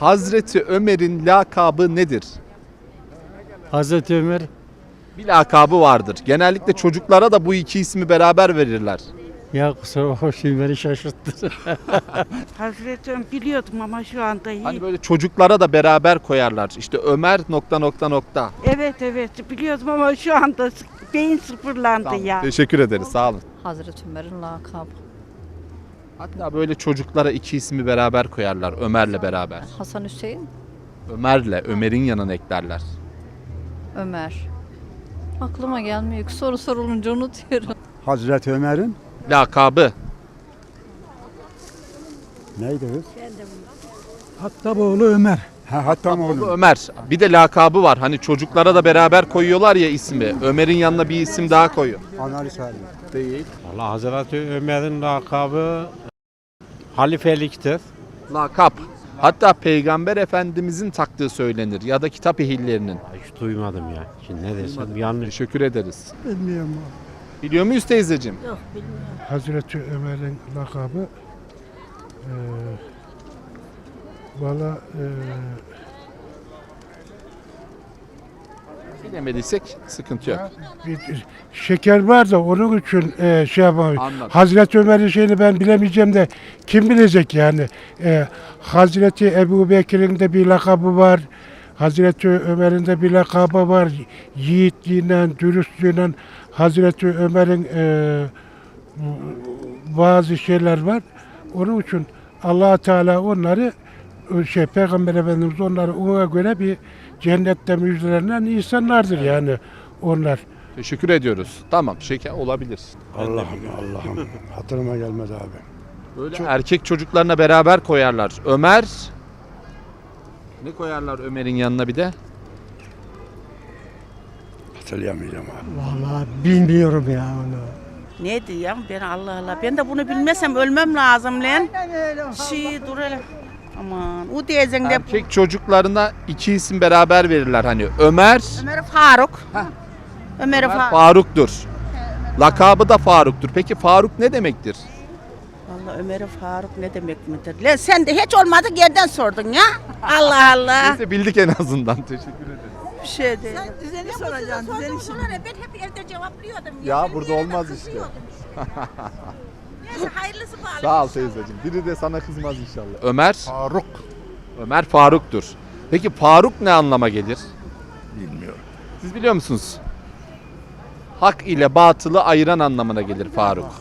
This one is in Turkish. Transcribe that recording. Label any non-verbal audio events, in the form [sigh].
Hazreti Ömer'in lakabı nedir? Hazreti Ömer Bir lakabı vardır. Genellikle çocuklara da bu iki ismi beraber verirler. ya kusura bakma şimdi beni şaşırttı. [laughs] Hazreti Ömer biliyordum ama şu anda iyi. Hani böyle çocuklara da beraber koyarlar. İşte Ömer nokta nokta nokta. Evet evet biliyordum ama şu anda beyin sıfırlandı Tamam, ya. Teşekkür ederiz. Sağ olun. Hazreti Ömer'in lakabı. Hatta böyle çocuklara iki ismi beraber koyarlar. Ömer'le beraber. Hasan Hüseyin, Ömer'le, Ömer'in yanına eklerler. Ömer. Aklıma gelmiyor ki soru sorulunca unutuyorum. Hazreti Ömer'in Lakabı. neydi kız? Hatta oğlu Ömer. Ha, hatta mı onu? Ömer. Bir de lakabı var. Hani çocuklara da beraber koyuyorlar ya ismi. Ömer'in yanına bir isim daha koyuyor. Analiz. Değil. Allah Hazreti Ömer'in lakabı halifeliktir. Lakap. Hatta Peygamber Efendimizin taktığı söylenir ya da kitap ehillerinin. Hiç duymadım ya. Şimdi ne desem yanlış. Teşekkür ederiz. Bilmiyorum. Biliyor muyuz teyzeciğim? Hazreti Ömer'in lakabı eee valla eee Bilemediysek sıkıntı yok. bir şeker var da onun için eee şey yapamıyorum. Anladım. Hazreti Ömer'in şeyini ben bilemeyeceğim de kim bilecek yani. Eee Hazreti Ebu Bekir'in de bir lakabı var. Hazreti Ömer'in de bir lakabı var. Yiğitliğiyle, dürüstlüğüyle Hazreti Ömer'in eee, bazı şeyler var. Onun için allah Teala onları şey Peygamber Efendimiz onları ona göre bir cennette müjdelenen insanlardır yani onlar. Teşekkür ediyoruz. Tamam şeker olabilir. Allah'ım Allah'ım. Hatırıma gelmedi abi. Böyle erkek çocuklarına beraber koyarlar. Ömer ne koyarlar Ömer'in yanına bir de? Hatırlayamayacağım abi. Vallahi bilmiyorum ya onu. Neydi ya ben Allah Allah ben de bunu bilmesem ölmem lazım lan. Şey dur hele. Aman o diyeceksin de Erkek çocuklarına iki isim beraber verirler hani. Ömer, Ömer Faruk. Ömer Ömer Faruk. Faruk'tur. Lakabı da Faruk'tur. Peki Faruk ne demektir? Vallahi Ömer Faruk ne demek midir? Lan sen de hiç olmadı yerden sordun ya. Allah Allah. Neyse bildik en azından. Teşekkür ederiz. Bir şey değil. Düzeni soracaksın, düzeni şimdi. Ben hep evde cevaplıyordum. Ya Benim burada olmaz işte. kızıyordum. [laughs] Neyse hayırlısı bağlı. Sağ ol teyzeciğim. Biri de sana kızmaz inşallah. Ömer, Faruk. Ömer Faruk'tur. Peki Faruk ne anlama gelir? Bilmiyorum. Siz biliyor musunuz? Hak ile batılı ayıran anlamına gelir Faruk.